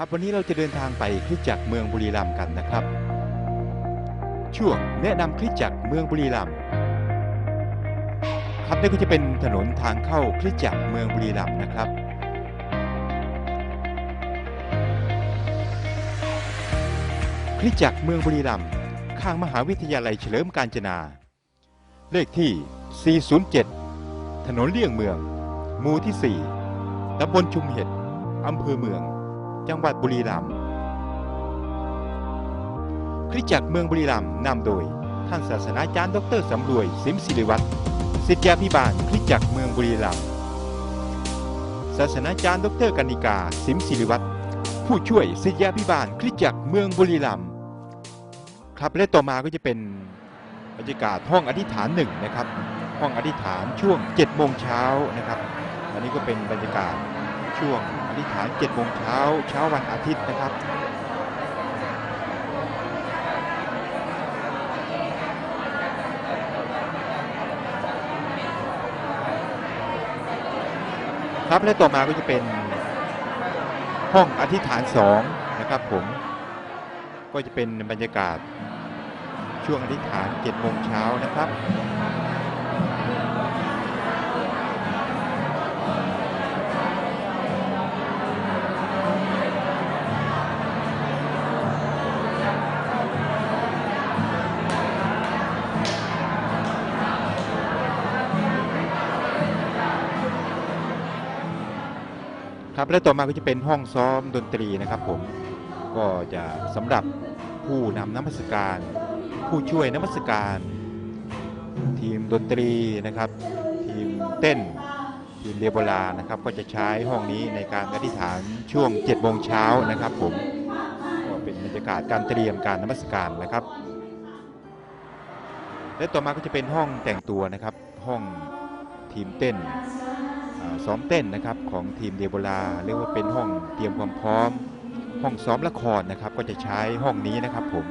ครับวันนี้เราจะเดินทางไปคริสจักรเมืองบุรีรัมย์กันนะครับ ช่วงแนะนำคริสจักรเมืองบุรีรัมย์ครับนี่ก็จะเป็นถนนทางเข้าคริสจักรเมืองบุรีรัมย์นะครับ คริสจักรเมืองบุรีรัมย์ข้างมหาวิทยาลัยเฉลิมกาญจนา เลขที่ 407 ถนนเลี่ยงเมือง หมู่ที่ 4ตำบลชุมเห็ดอำเภอเมือง จังหวัดบุรีรัมย์คริสตจักรเมืองบุรีรัมย์นำโดย ท่านศาสนาจารย์ดรสำรวยสิมศิริวัตรศิษยาภิบาลคริสตจักรเมืองบุรีรัมย์ศาสนาจารย์ดรกนิกาสิมศิริวัตรผู้ช่วยศิษยาภิบาลคริสตจักรเมืองบุรีรัมย์ครับและต่อมาก็จะเป็นบรรยากาศห้องอธิษฐานหนึ่งนะครับ ห้องอธิษฐานช่วง7โมงเช้านะครับ อันนี้ก็เป็นบรรยากาศ ช่วงอธิษฐาน7โมงเช้าเช้าวันอาทิตย์นะครับครับและต่อมาก็จะเป็นห้องอธิษฐานสองนะครับผมก็จะเป็นบรรยากาศช่วงอธิษฐาน7โมงเช้านะครับ ครับและต่อมาก็จะเป็นห้องซ้อมดนตรีนะครับ ผมก็จะสำหรับผู้นำน้ำมัสการ ผู้ช่วยน้ำมัสการ ทีมดนตรีนะครับ ทีมเต้น ทีมเรียบรานะครับ ก็จะใช้ห้องนี้ในการอธิษฐานช่วง7โมงเช้านะครับ ผมก็เป็นบรรยากาศการเตรียมการน้ำมัสการนะครับ และต่อมาก็จะเป็นห้องแต่งตัวนะครับ ห้องทีมเต้น ซ้อมเต้นนะครับของทีมเดโบราเรียกว่าเป็นห้องเตรียมความพร้อม ห้องซ้อมละครนะครับ ก็จะใช้ห้องนี้นะครับผม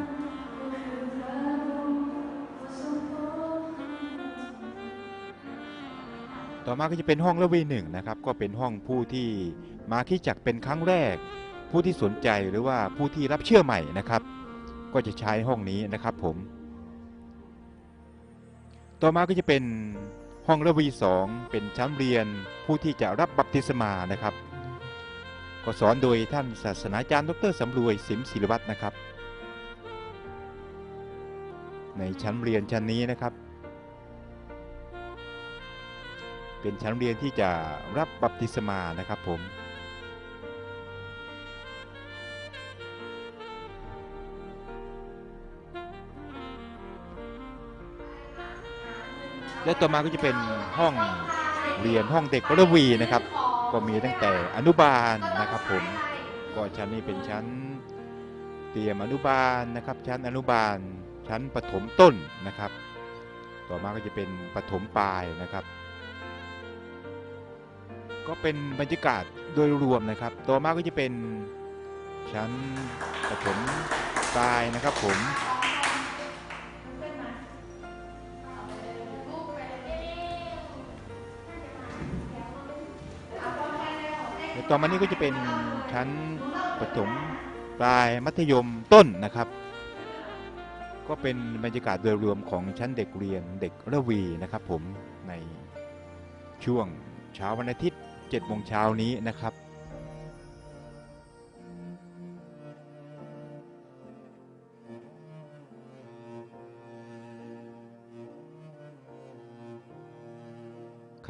ต่อมาก็จะเป็นห้องละวีหนึ่งนะครับก็เป็นห้องผู้ที่มาคริดจักเป็นครั้งแรก ผู้ที่สนใจหรือว่าผู้ที่รับเชื่อใหม่นะครับ ก็จะใช้ห้องนี้นะครับผม ต่อมาก็จะเป็น ห้องระวีสองเป็นชั้นเรียนผู้ที่จะรับบัพติศมานะครับ ก็สอนโดยท่านศาสนาจารย์ดรสำรวยสิมศิริวัตรนะครับ ในชั้นเรียนชั้นนี้นะครับ เป็นชั้นเรียนที่จะรับบัพติศมานะครับผม และต่อมาก็จะเป็นห้องเรียนห้องเด็กระวีนะครับ ก็มีตั้งแต่อนุบาลนะครับผมก็ชั้นนี้เป็นชั้นเตรียมอนุบาลนะครับ ชั้นอนุบาลชั้นประถมต้นนะครับ ต่อมาก็จะเป็นประถมปลายนะครับ ก็เป็นบรรยากาศโดยรวมนะครับ ต่อมาก็จะเป็นชั้นประถมปลายนะครับผม ต่อมานี้ก็จะเป็นชั้นประถมปลายมัธยมต้นนะครับ ก็เป็นบรรยากาศโดยรวมของชั้นเด็กเรียนเด็กระวีนะครับผมในช่วงเช้าวันอาทิตย์7โมงเช้านี้นะครับ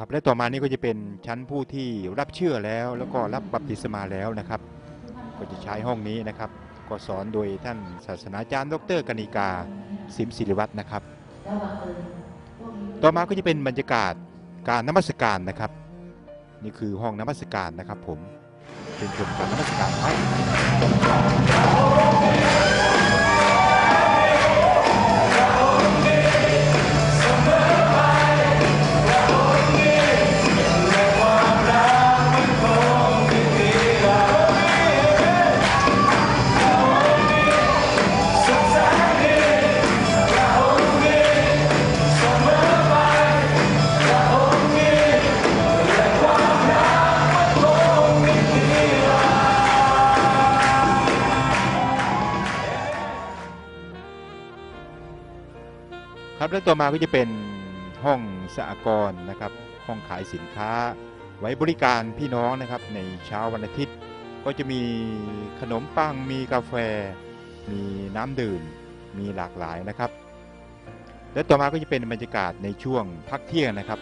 ครับและต่อมานี้ก็จะเป็นชั้นผู้ที่รับเชื่อแล้ว แล้วก็รับบัพติศมาแล้วนะครับ ก็จะใช้ห้องนี้นะครับ ก็สอนโดยท่านศาสนาจารย์ ดรกนิกาสิมศิริวัตรนะครับ ต่อมาก็จะเป็นบรรยากาศการนมัสการนะครับ นี่คือห้องนมัสการนะครับผมเป็นชมการนมัสการครับ ครับแล้วต่อมาก็จะเป็นห้องสหกรณ์นะครับ ห้องขายสินค้า ไว้บริการพี่น้องนะครับ ในเช้าวันอาทิตย์ ก็จะมีขนมปังมีกาแฟ มีน้ำดื่ม มีหลากหลายนะครับ และต่อมาก็จะเป็นบรรยากาศในช่วงพักเที่ยงนะครับ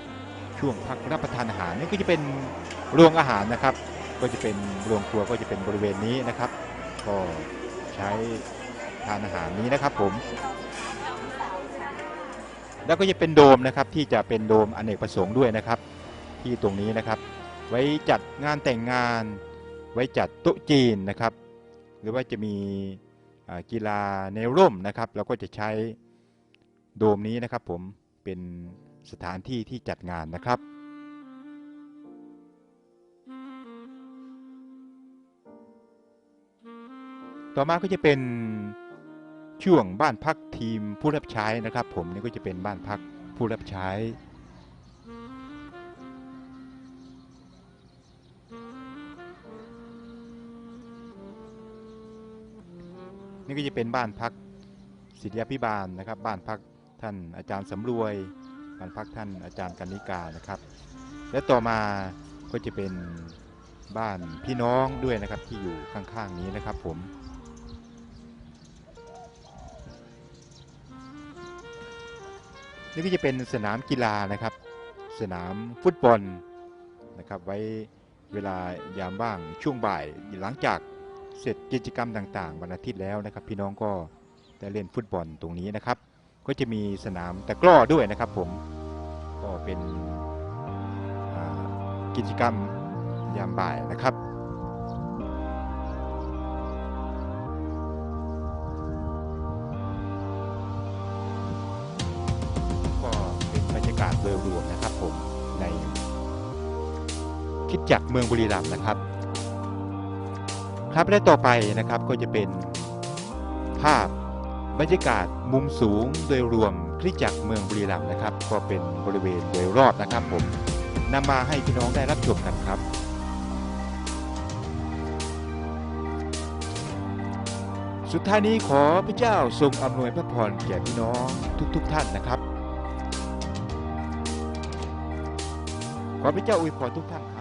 ช่วงพักรับประทานอาหารนี่ก็จะเป็นโรงอาหารนะครับ ก็จะเป็นโรงครัวก็จะเป็นบริเวณนี้นะครับ ก็ใช้ทานอาหารนี้นะครับผม แล้วก็จะเป็นโดมนะครับที่จะเป็นโดมอเนกประสงค์ด้วยนะครับ ที่ตรงนี้นะครับ ไว้จัดงานแต่งงาน ไว้จัดโต๊ะจีนนะครับ หรือว่าจะมีกีฬาในร่มนะครับเราก็จะใช้โดมนี้นะครับ ผมเป็นสถานที่ที่จัดงานนะครับต่อมาก็จะเป็น ช่วงบ้านพักทีมผู้รับใช้นะครับ ผมนี่ก็จะเป็นบ้านพักผู้รับใช้ นี่ก็จะเป็นบ้านพักศิทธยาพิบาลนะครับ บ้านพักท่านอาจารย์สำรวย บ้านพักท่านอาจารย์กนิกานะครับ และต่อมาก็จะเป็นบ้านพี่น้องด้วยนะครับที่อยู่ข้างๆนี้นะครับผม นี่ก็จะเป็นสนามกีฬานะครับ สนามฟุตบอลนะครับ ไว้เวลายามว่างช่วงบ่ายหลังจากเสร็จกิจกรรมต่าง ๆ วันอาทิตย์แล้วนะครับ พี่น้องก็ได้เล่นฟุตบอลตรงนี้นะครับ ก็จะมีสนามตะกร้อด้วยนะครับ ผมก็เป็นกิจกรรมยามบ่ายนะครับ ดยรวมนะครับผมในคิดจักเมืองบุรีรัมย์นะครับ ครับและต่อไปนะครับก็จะเป็นภาพบรรยากาศมุมสูงโดยรวมคริจักรเมืองบุรีรัมย์นะครับ ก็เป็นบริเวณโดยรอบนะครับผมนำมาให้พี่น้องได้รับชมกันครับ สุดท้ายนี้ขอพระเจ้าทรงอำนวยพระพรแก่พี่น้องทุกๆทท่านนะครับ ขอพระเจ้าอวยพรทุกท่าน